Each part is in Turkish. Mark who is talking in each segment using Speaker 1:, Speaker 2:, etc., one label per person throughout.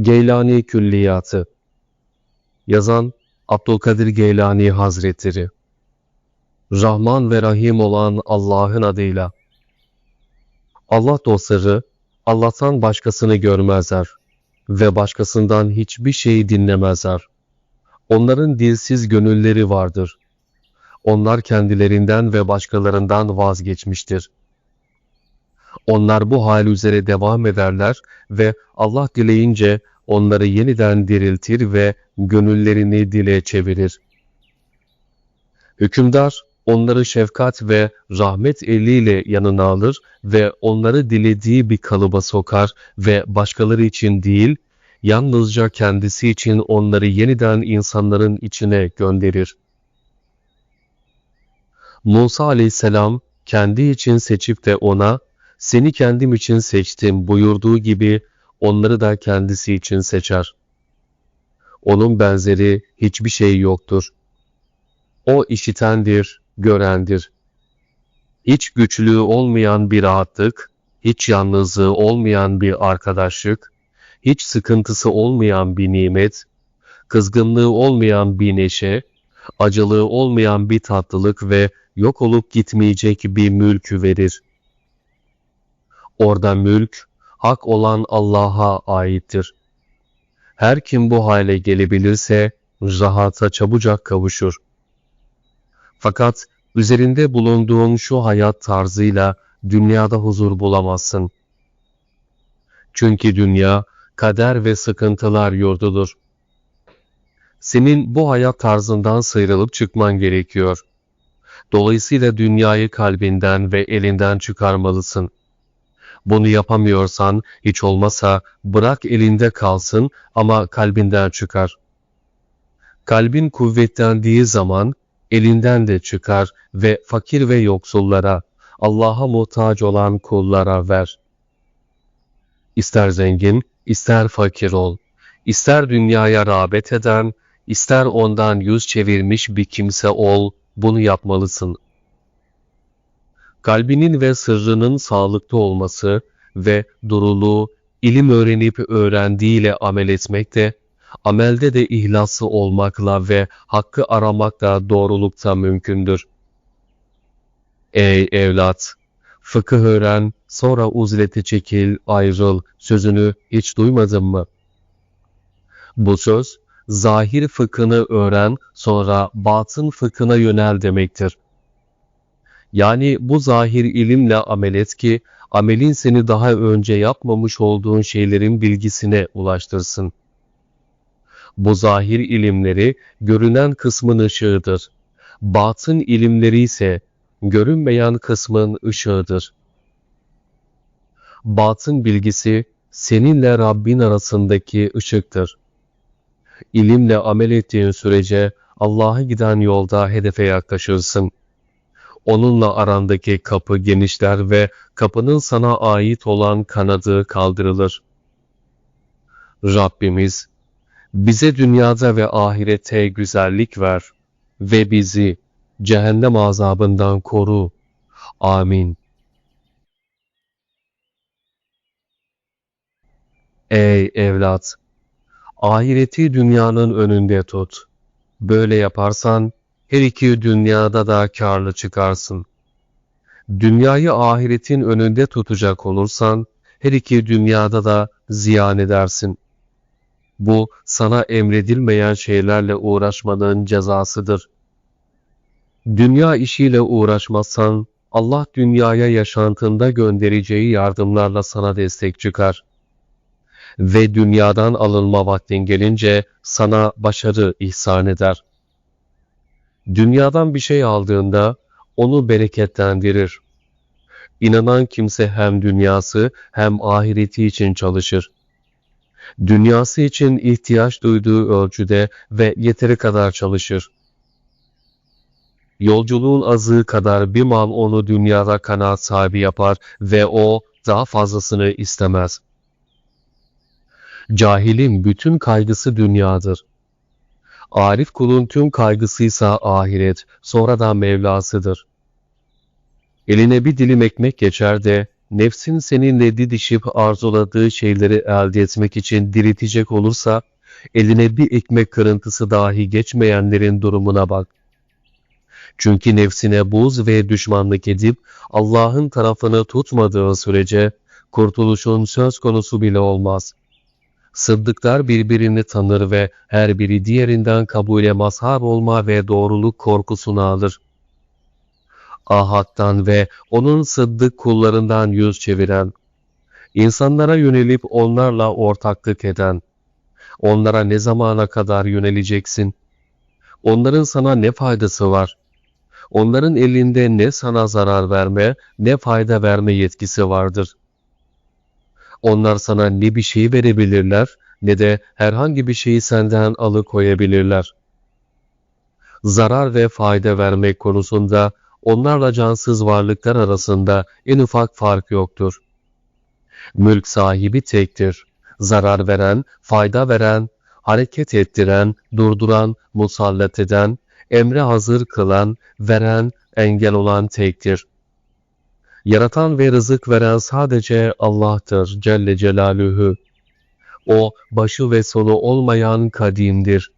Speaker 1: Geylani Külliyatı Yazan Abdülkadir Geylani Hazretleri Rahman ve Rahim olan Allah'ın adıyla Allah dostları Allah'tan başkasını görmezler ve başkasından hiçbir şeyi dinlemezler. Onların dilsiz gönülleri vardır. Onlar kendilerinden ve başkalarından vazgeçmiştir. Onlar bu hal üzere devam ederler ve Allah dileyince onları yeniden diriltir ve gönüllerini dile çevirir. Hükümdar onları şefkat ve rahmet eliyle yanına alır ve onları dilediği bir kalıba sokar ve başkaları için değil, yalnızca kendisi için onları yeniden insanların içine gönderir. Musa aleyhisselam kendi için seçip de ona seni kendim için seçtim buyurduğu gibi onları da kendisi için seçer. Onun benzeri hiçbir şey yoktur. O işitendir, görendir. Hiç güçlüğü olmayan bir rahatlık, hiç yalnızlığı olmayan bir arkadaşlık, hiç sıkıntısı olmayan bir nimet, kızgınlığı olmayan bir neşe, acılığı olmayan bir tatlılık ve yok olup gitmeyecek bir mülkü verir. Orada mülk, hak olan Allah'a aittir. Her kim bu hale gelebilirse, rahata çabucak kavuşur. Fakat üzerinde bulunduğun şu hayat tarzıyla dünyada huzur bulamazsın. Çünkü dünya, kader ve sıkıntılar yurdudur. Senin bu hayat tarzından sıyrılıp çıkman gerekiyor. Dolayısıyla dünyayı kalbinden ve elinden çıkarmalısın. Bunu yapamıyorsan hiç olmasa bırak elinde kalsın ama kalbinden çıkar. Kalbin kuvvetlendiği zaman elinden de çıkar ve fakir ve yoksullara, Allah'a muhtaç olan kullara ver. İster zengin, ister fakir ol. İster dünyaya rağbet eden, ister ondan yüz çevirmiş bir kimse ol, bunu yapmalısın kalbinin ve sırrının sağlıklı olması ve duruluğu, ilim öğrenip öğrendiğiyle amel etmek de, amelde de ihlaslı olmakla ve hakkı aramakla doğrulukta mümkündür. Ey evlat! Fıkıh öğren, sonra uzlete çekil, ayrıl sözünü hiç duymadın mı? Bu söz, zahir fıkhını öğren, sonra batın fıkhına yönel demektir. Yani bu zahir ilimle amel et ki, amelin seni daha önce yapmamış olduğun şeylerin bilgisine ulaştırsın. Bu zahir ilimleri görünen kısmın ışığıdır. Batın ilimleri ise görünmeyen kısmın ışığıdır. Batın bilgisi seninle Rabbin arasındaki ışıktır. İlimle amel ettiğin sürece Allah'a giden yolda hedefe yaklaşırsın onunla arandaki kapı genişler ve kapının sana ait olan kanadı kaldırılır. Rabbimiz, bize dünyada ve ahirete güzellik ver ve bizi cehennem azabından koru. Amin. Ey evlat! Ahireti dünyanın önünde tut. Böyle yaparsan, her iki dünyada da karlı çıkarsın. Dünyayı ahiretin önünde tutacak olursan, her iki dünyada da ziyan edersin. Bu, sana emredilmeyen şeylerle uğraşmanın cezasıdır. Dünya işiyle uğraşmazsan, Allah dünyaya yaşantında göndereceği yardımlarla sana destek çıkar. Ve dünyadan alınma vaktin gelince sana başarı ihsan eder. Dünyadan bir şey aldığında onu bereketlendirir. İnanan kimse hem dünyası hem ahireti için çalışır. Dünyası için ihtiyaç duyduğu ölçüde ve yeteri kadar çalışır. Yolculuğun azığı kadar bir mal onu dünyada kanaat sahibi yapar ve o daha fazlasını istemez. Cahilin bütün kaygısı dünyadır. Arif kulun tüm kaygısıysa ahiret, sonra da Mevlasıdır. Eline bir dilim ekmek geçer de nefsin seninle didişip arzuladığı şeyleri elde etmek için diriltecek olursa, eline bir ekmek kırıntısı dahi geçmeyenlerin durumuna bak. Çünkü nefsine buz ve düşmanlık edip Allah'ın tarafını tutmadığı sürece kurtuluşun söz konusu bile olmaz. Sıddıklar birbirini tanır ve her biri diğerinden kabule mazhar olma ve doğruluk korkusunu alır. Ahad'dan ve onun sıddık kullarından yüz çeviren, insanlara yönelip onlarla ortaklık eden, onlara ne zamana kadar yöneleceksin? Onların sana ne faydası var? Onların elinde ne sana zarar verme, ne fayda verme yetkisi vardır. Onlar sana ne bir şey verebilirler, ne de herhangi bir şeyi senden alıkoyabilirler. Zarar ve fayda vermek konusunda onlarla cansız varlıklar arasında en ufak fark yoktur. Mülk sahibi tektir. Zarar veren, fayda veren, hareket ettiren, durduran, musallat eden, emre hazır kılan, veren, engel olan tektir. Yaratan ve rızık veren sadece Allah'tır Celle Celaluhu. O, başı ve sonu olmayan kadimdir.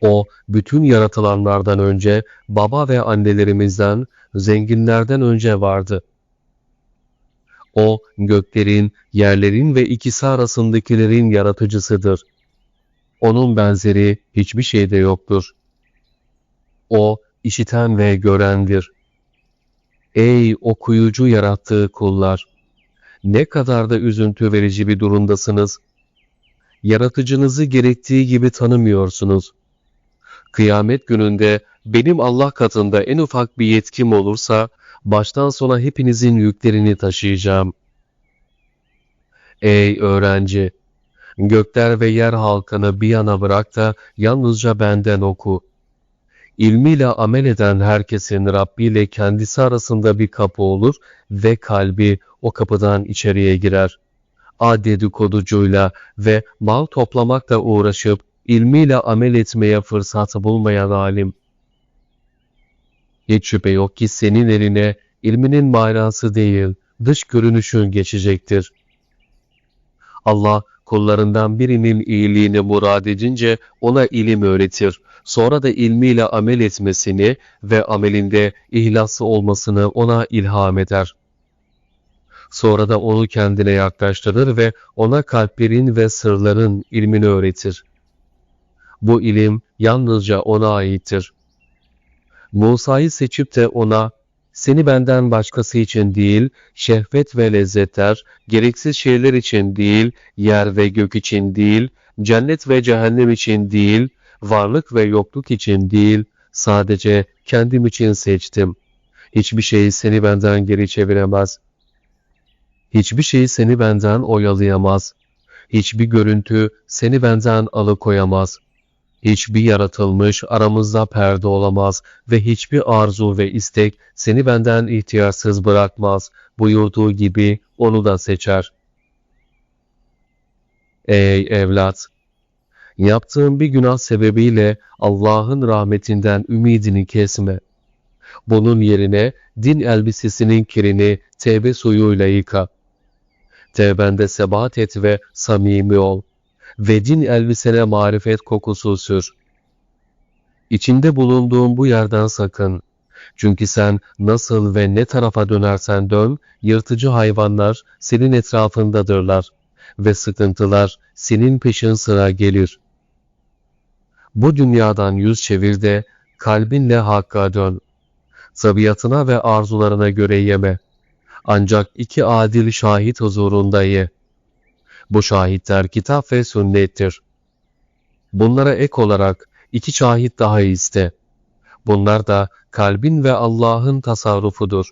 Speaker 1: O, bütün yaratılanlardan önce, baba ve annelerimizden, zenginlerden önce vardı. O, göklerin, yerlerin ve ikisi arasındakilerin yaratıcısıdır. Onun benzeri hiçbir şeyde yoktur. O, işiten ve görendir. Ey okuyucu yarattığı kullar! Ne kadar da üzüntü verici bir durumdasınız. Yaratıcınızı gerektiği gibi tanımıyorsunuz. Kıyamet gününde benim Allah katında en ufak bir yetkim olursa, baştan sona hepinizin yüklerini taşıyacağım. Ey öğrenci! Gökler ve yer halkını bir yana bırak da yalnızca benden oku. İlmiyle amel eden herkesin Rabbi ile kendisi arasında bir kapı olur ve kalbi o kapıdan içeriye girer. A dedikoducuyla ve mal toplamakla uğraşıp ilmiyle amel etmeye fırsat bulmayan alim. Hiç şüphe yok ki senin eline ilminin manası değil, dış görünüşün geçecektir. Allah kullarından birinin iyiliğini murad edince ona ilim öğretir. Sonra da ilmiyle amel etmesini ve amelinde ihlaslı olmasını ona ilham eder. Sonra da onu kendine yaklaştırır ve ona kalplerin ve sırların ilmini öğretir. Bu ilim yalnızca ona aittir. Musa'yı seçip de ona, seni benden başkası için değil, şehvet ve lezzetler, gereksiz şeyler için değil, yer ve gök için değil, cennet ve cehennem için değil, varlık ve yokluk için değil, sadece kendim için seçtim. Hiçbir şey seni benden geri çeviremez. Hiçbir şey seni benden oyalayamaz. Hiçbir görüntü seni benden alıkoyamaz. Hiçbir yaratılmış aramızda perde olamaz ve hiçbir arzu ve istek seni benden ihtiyarsız bırakmaz. Buyurduğu gibi onu da seçer. Ey evlat! Yaptığın bir günah sebebiyle Allah'ın rahmetinden ümidini kesme. Bunun yerine din elbisesinin kirini tevbe suyuyla yıka. Tevbende sebat et ve samimi ol. Ve din elbisene marifet kokusu sür. İçinde bulunduğun bu yerden sakın. Çünkü sen nasıl ve ne tarafa dönersen dön, yırtıcı hayvanlar senin etrafındadırlar ve sıkıntılar senin peşin sıra gelir. Bu dünyadan yüz çevir de kalbinle hakka dön. Tabiatına ve arzularına göre yeme. Ancak iki adil şahit huzurunda ye. Bu şahitler kitap ve sünnettir. Bunlara ek olarak iki şahit daha iste. Bunlar da kalbin ve Allah'ın tasarrufudur.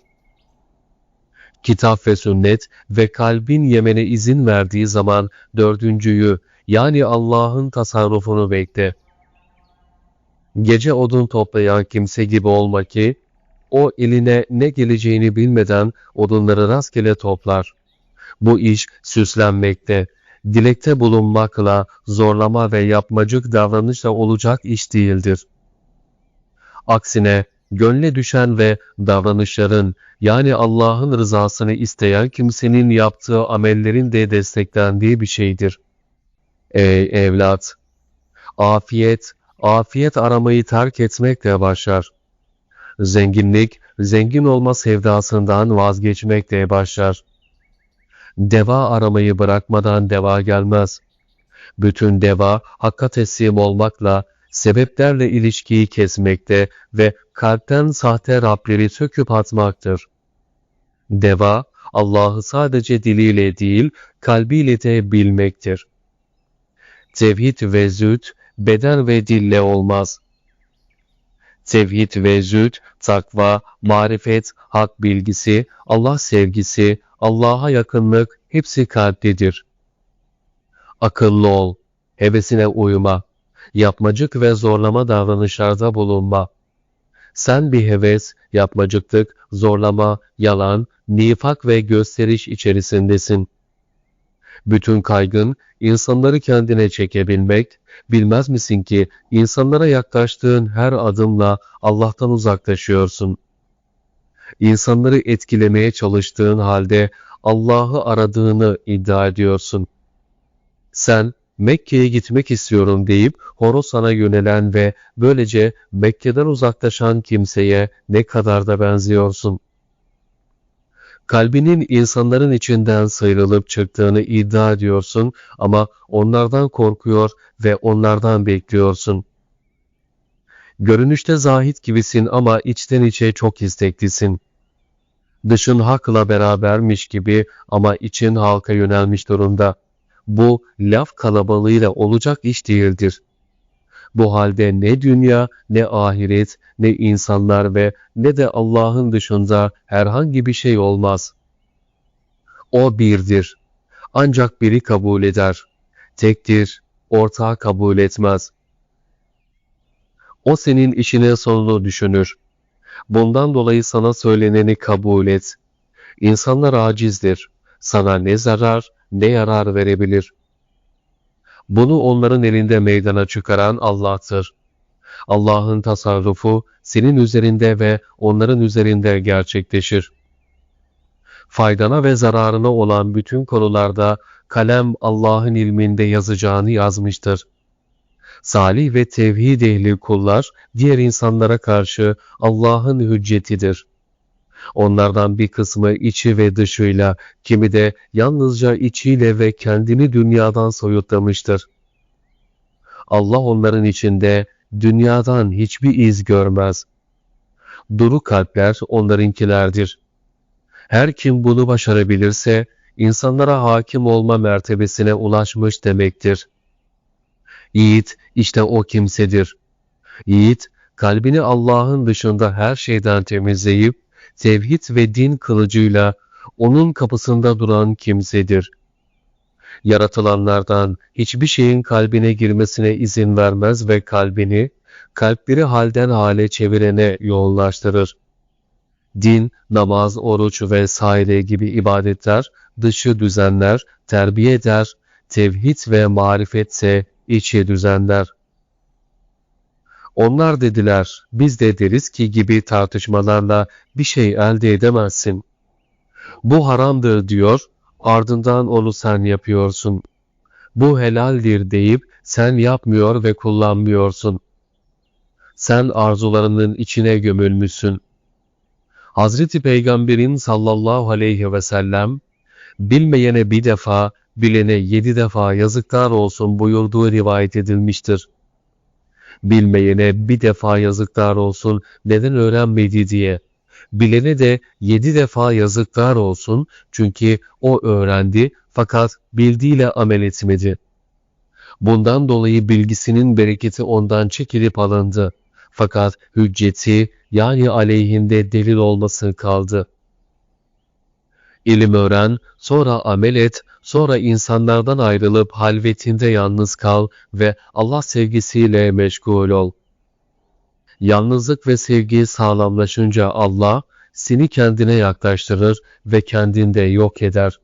Speaker 1: Kitap ve sünnet ve kalbin yemene izin verdiği zaman dördüncüyü yani Allah'ın tasarrufunu bekle. Gece odun toplayan kimse gibi olma ki, o eline ne geleceğini bilmeden odunları rastgele toplar. Bu iş süslenmekte, dilekte bulunmakla, zorlama ve yapmacık davranışla olacak iş değildir. Aksine gönle düşen ve davranışların yani Allah'ın rızasını isteyen kimsenin yaptığı amellerin de desteklendiği bir şeydir. Ey evlat! Afiyet, afiyet aramayı terk etmekle başlar. Zenginlik, zengin olma sevdasından vazgeçmekle başlar. Deva aramayı bırakmadan deva gelmez. Bütün deva hakka teslim olmakla, sebeplerle ilişkiyi kesmekte ve kalpten sahte Rableri söküp atmaktır. Deva, Allah'ı sadece diliyle değil, kalbiyle de bilmektir. Tevhid ve zühd, beden ve dille olmaz. Tevhid ve zühd, takva, marifet, hak bilgisi, Allah sevgisi, Allah'a yakınlık hepsi kalptedir. Akıllı ol, hevesine uyma, yapmacık ve zorlama davranışlarda bulunma. Sen bir heves, yapmacıklık, zorlama, yalan, nifak ve gösteriş içerisindesin. Bütün kaygın, insanları kendine çekebilmek, bilmez misin ki insanlara yaklaştığın her adımla Allah'tan uzaklaşıyorsun. İnsanları etkilemeye çalıştığın halde Allah'ı aradığını iddia ediyorsun. Sen Mekke'ye gitmek istiyorum deyip Horasan'a yönelen ve böylece Mekke'den uzaklaşan kimseye ne kadar da benziyorsun. Kalbinin insanların içinden sıyrılıp çıktığını iddia ediyorsun ama onlardan korkuyor ve onlardan bekliyorsun. Görünüşte zahit gibisin ama içten içe çok isteklisin. Dışın hakla berabermiş gibi ama için halka yönelmiş durumda. Bu laf kalabalığıyla olacak iş değildir. Bu halde ne dünya, ne ahiret, ne insanlar ve ne de Allah'ın dışında herhangi bir şey olmaz. O birdir. Ancak biri kabul eder. Tektir, ortağı kabul etmez. O senin işine sonunu düşünür. Bundan dolayı sana söyleneni kabul et. İnsanlar acizdir. Sana ne zarar ne yarar verebilir. Bunu onların elinde meydana çıkaran Allah'tır. Allah'ın tasarrufu senin üzerinde ve onların üzerinde gerçekleşir. Faydana ve zararına olan bütün konularda kalem Allah'ın ilminde yazacağını yazmıştır. Salih ve tevhid ehli kullar diğer insanlara karşı Allah'ın hüccetidir. Onlardan bir kısmı içi ve dışıyla, kimi de yalnızca içiyle ve kendini dünyadan soyutlamıştır. Allah onların içinde dünyadan hiçbir iz görmez. Duru kalpler onlarınkilerdir. Her kim bunu başarabilirse, insanlara hakim olma mertebesine ulaşmış demektir. Yiğit işte o kimsedir. Yiğit, kalbini Allah'ın dışında her şeyden temizleyip, tevhid ve din kılıcıyla onun kapısında duran kimsedir. Yaratılanlardan hiçbir şeyin kalbine girmesine izin vermez ve kalbini, kalpleri halden hale çevirene yoğunlaştırır. Din, namaz, oruç ve saire gibi ibadetler, dışı düzenler, terbiye eder, tevhid ve marifetse içi düzenler. Onlar dediler, biz de deriz ki gibi tartışmalarla bir şey elde edemezsin. Bu haramdır diyor, ardından onu sen yapıyorsun. Bu helaldir deyip sen yapmıyor ve kullanmıyorsun. Sen arzularının içine gömülmüşsün. Hazreti Peygamberin sallallahu aleyhi ve sellem, bilmeyene bir defa, bilene yedi defa yazıklar olsun buyurduğu rivayet edilmiştir. Bilmeyene bir defa yazıklar olsun neden öğrenmedi diye. Bilene de yedi defa yazıklar olsun çünkü o öğrendi fakat bildiğiyle amel etmedi. Bundan dolayı bilgisinin bereketi ondan çekilip alındı. Fakat hücceti yani aleyhinde delil olması kaldı. İlim öğren, sonra amel et, sonra insanlardan ayrılıp halvetinde yalnız kal ve Allah sevgisiyle meşgul ol. Yalnızlık ve sevgi sağlamlaşınca Allah seni kendine yaklaştırır ve kendinde yok eder.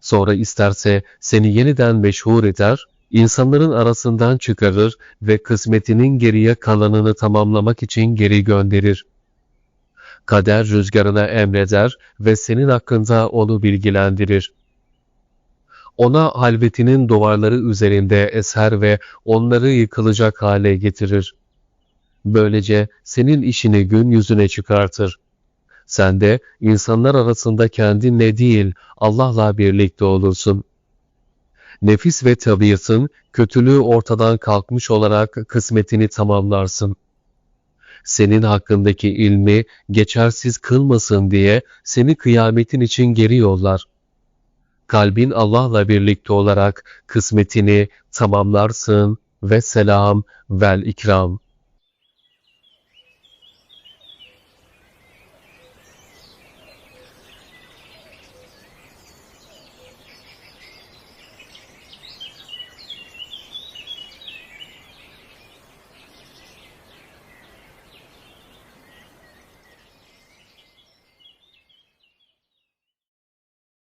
Speaker 1: Sonra isterse seni yeniden meşhur eder, insanların arasından çıkarır ve kısmetinin geriye kalanını tamamlamak için geri gönderir. Kader rüzgarına emreder ve senin hakkında onu bilgilendirir. Ona halvetinin duvarları üzerinde eser ve onları yıkılacak hale getirir. Böylece senin işini gün yüzüne çıkartır. Sen de insanlar arasında kendinle değil Allah'la birlikte olursun. Nefis ve tabiatın kötülüğü ortadan kalkmış olarak kısmetini tamamlarsın. Senin hakkındaki ilmi geçersiz kılmasın diye seni kıyametin için geri yollar. Kalbin Allah'la birlikte olarak kısmetini tamamlarsın ve selam vel ikram.